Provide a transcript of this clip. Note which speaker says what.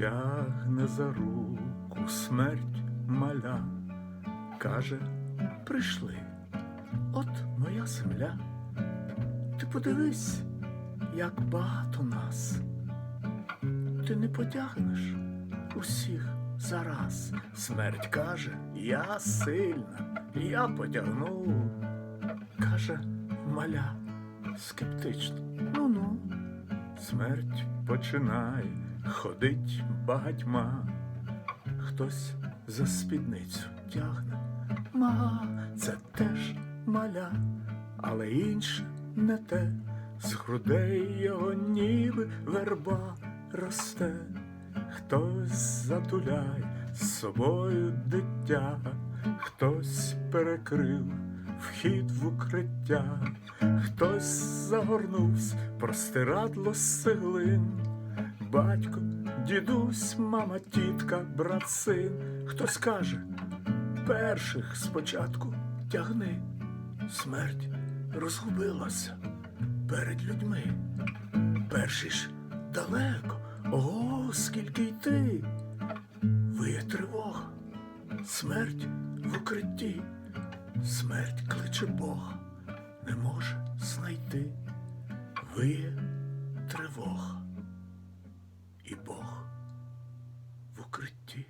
Speaker 1: тягне за руку смерть маля, каже, прийшли, от моя земля. Ти подивись, як багато нас. Ти не потягнеш усіх зараз. Смерть каже, я сильна, я потягну. Каже маля скептично. Ну-ну. Смерть починає ходить багатьма. Хтось за спідницю тягне. Ма, це теж маля, але інше не те. З грудей його ніби верба росте. Хтось затуляє з собою дитя, хтось перекрив вхід в укриття, хтось загорнувся простирадло з цеглин. Батько, дідусь, мама, тітка, брат, син. Хтось каже, перших спочатку тягни. Смерть розгубилася перед людьми. Перші ж далеко, ого, скільки йти. Виє тривога, смерть в укритті, смерть кличе Бога, не може знайти. Виє і Бог в укритті.